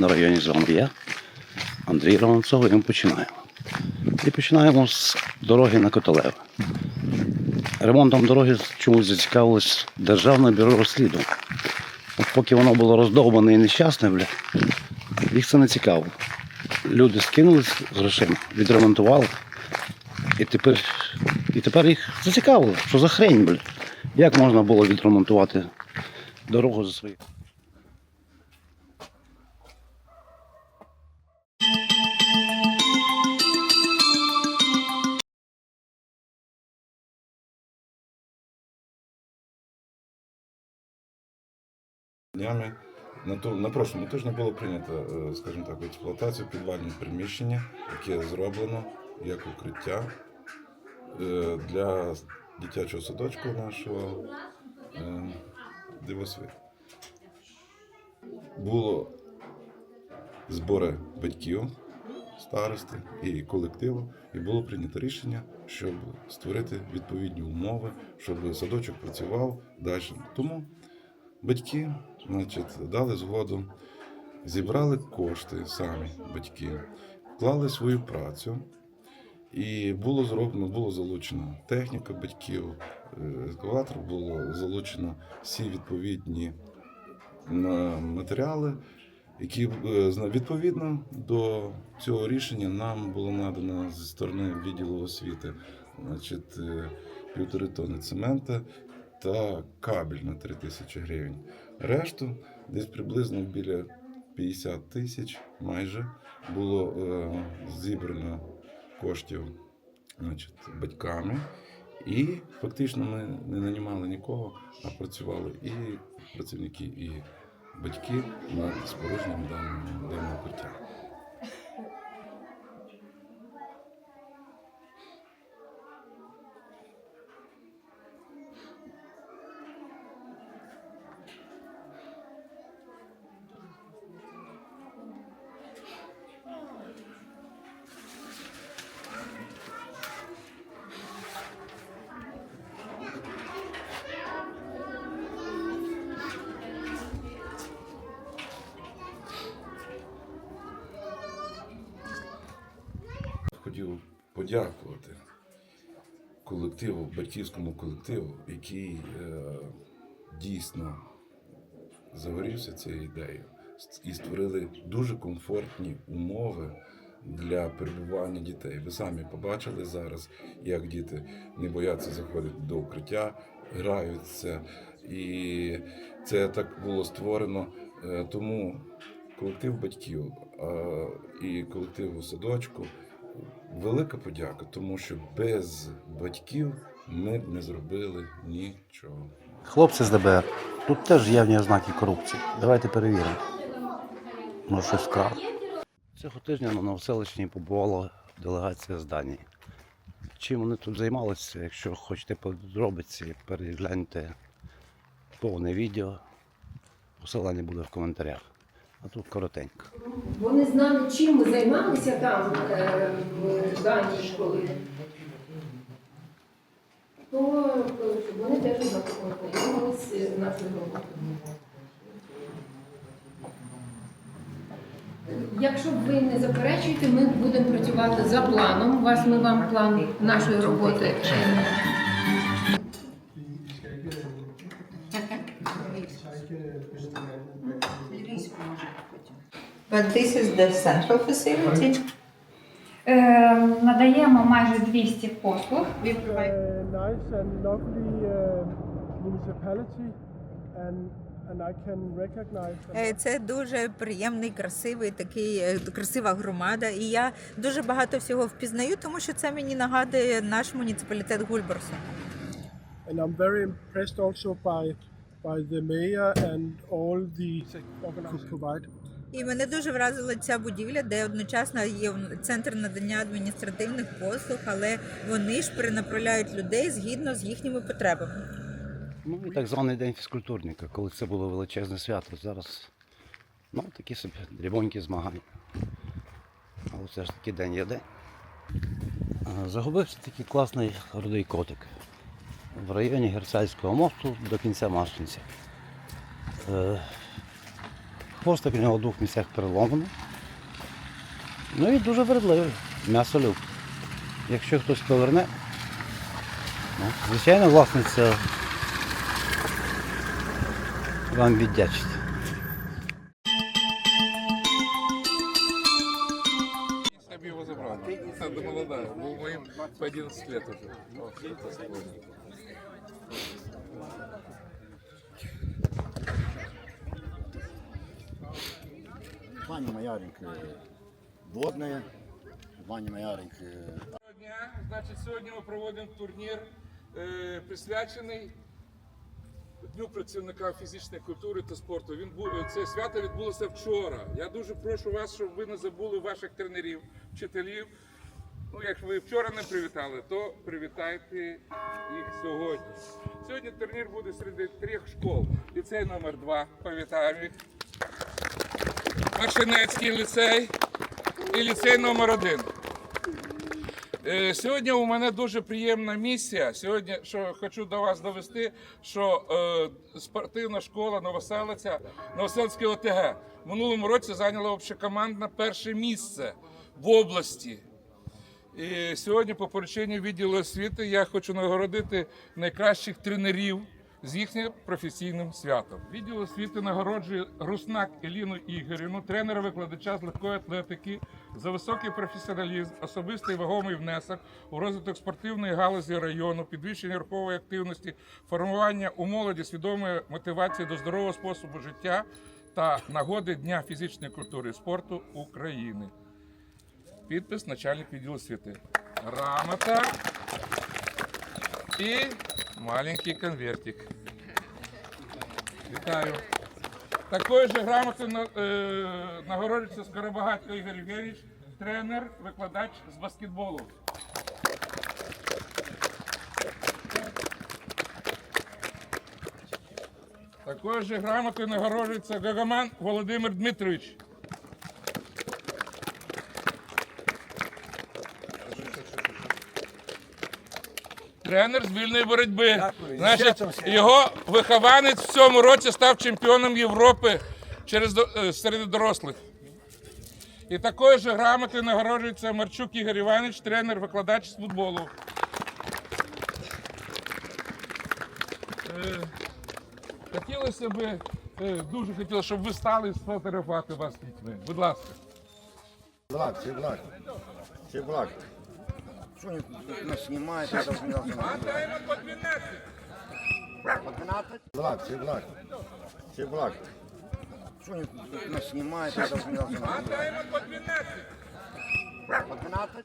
На районі з Андрій Романцов, і ми починаємо. І починаємо з дороги на Котелеве. Ремонтом дороги чомусь зацікавилось Державне бюро розслідувань. От поки воно було роздовбане і нещасне, бля, їх це не цікаво. Люди скинулись з грошима, відремонтували. І тепер, і тепер їх зацікавило, що за хрень, бля. Як можна було відремонтувати дорогу за свої. Днями на, ту, на прошлому тижні було прийнято, е, скажімо так, експлуатацію підвальне приміщення, яке зроблено як укриття е, для дитячого садочку нашого е, дивосвіт. Було збори батьків, старости і колективу, і було прийнято рішення, щоб створити відповідні умови, щоб садочок працював далі. Тому Батьки, значить, дали згоду, зібрали кошти самі батьки, вклали свою працю, і було зроблено, було залучено техніка батьків, е, ескаватор, було залучено всі відповідні матеріали, які е, відповідно до цього рішення нам було надано зі сторони відділу освіти значить, е, півтори тонни цемента та кабель на 3 тисячі гривень. Решту десь приблизно біля 50 тисяч майже було е, зібрано коштів значить, батьками. І фактично ми не нанімали нікого, а працювали і працівники, і батьки над споруженням даного, даного укриття. Хотів подякувати колективу, батьківському колективу, який е, дійсно загорівся цією ідеєю і створили дуже комфортні умови для перебування дітей. Ви самі побачили зараз, як діти не бояться заходити до укриття, граються, і це так було створено. Е, Тому колектив батьків а, і колективу садочку велика подяка, тому що без батьків ми б не зробили нічого. Хлопці з ДБР, тут теж явні ознаки корупції. Давайте перевіримо. Може щось вкрали. Цього тижня на Новоселищній побувала делегація з Данії. Чим вони тут займалися, якщо хочете подробиці, перегляньте повне відео. Посилання буде в коментарях. А тут коротенько. Вони знали, чим ми займалися там е, в даній школі. То вони теж познайомилися з нашою роботою. Якщо ви не заперечуєте, ми будемо працювати за планом. У вас ми вам план нашої роботи. But this is the central facility. Е, надаємо майже 200 послуг. We provide uh, nice and lovely uh, municipality, and and I can recognize. them. Е, Це дуже приємний, красивий такий е, красива громада. І я дуже багато всього впізнаю, тому що це мені нагадує наш муніципалітет Гульборсу. And I'm very impressed also by by the mayor and all the could provide. І мене дуже вразила ця будівля, де одночасно є центр надання адміністративних послуг, але вони ж перенаправляють людей згідно з їхніми потребами. Ну і так званий день фізкультурника, коли це було величезне свято. Зараз ну, такі собі дрібонькі змагання. Але все ж таки день є день. Загубився такий класний рудий котик в районі Герцальського мосту до кінця Машинця. Е, Хвостик у нього в двох місцях переломаний. Ну і дуже вередливий. М'ясо люб. Якщо хтось поверне, ну, звичайно, власниця вам віддячить. Я бы его забрал. Надо молодая. Был моим по 11 лет уже. Вот, это сложно. Ваня Маярик водне, Ваня Маярик дня. Значить, сьогодні ми проводимо турнір, е, присвячений Дню працівника фізичної культури та спорту. Він був це свято відбулося вчора. Я дуже прошу вас, щоб ви не забули ваших тренерів, вчителів. Ну, якщо ви вчора не привітали, то привітайте їх сьогодні. Сьогодні турнір буде серед трьох школ. Ліцей номер 2 Повітаємо їх. Маршинецький ліцей і ліцей номер 1 Е, Сьогодні у мене дуже приємна місія. Сьогодні, що хочу до вас довести, що е, спортивна школа Новоселиця, Новоселицьке ОТГ в минулому році зайняла общекомандне перше місце в області. І сьогодні, по порученню відділу освіти, я хочу нагородити найкращих тренерів з їхнім професійним святом. Відділ освіти нагороджує Руснак Еліну Ігорівну, тренера-викладача з легкої атлетики, за високий професіоналізм, особистий вагомий внесок у розвиток спортивної галузі району, підвищення рухової активності, формування у молоді свідомої мотивації до здорового способу життя та нагоди Дня фізичної культури і спорту України. Підпис начальник відділу освіти. Грамота і маленький конвертик. Вітаю. Такою же грамотою е, нагороджується Скоробагатько Ігор Євгенійович, тренер, викладач з баскетболу. Такою же грамотою нагороджується Гагаман Володимир Дмитрович. Тренер з вільної боротьби. Значить, його вихованець в цьому році став чемпіоном Європи через е, серед дорослих. І такою ж грамотою нагороджується Марчук Ігор Іванович, тренер, викладач з футболу. Е, Хотілося б, е, дуже хотілося, щоб ви стали сфотографувати вас з дітьми. Будь ласка. Влад, це Влад. Це Влад. Він нас знімає, я там знімав. Даємо по 12. По 12? Влад, це Влад. Це Влад. Що він нас знімає, я знімав. Даємо по 12. По 12?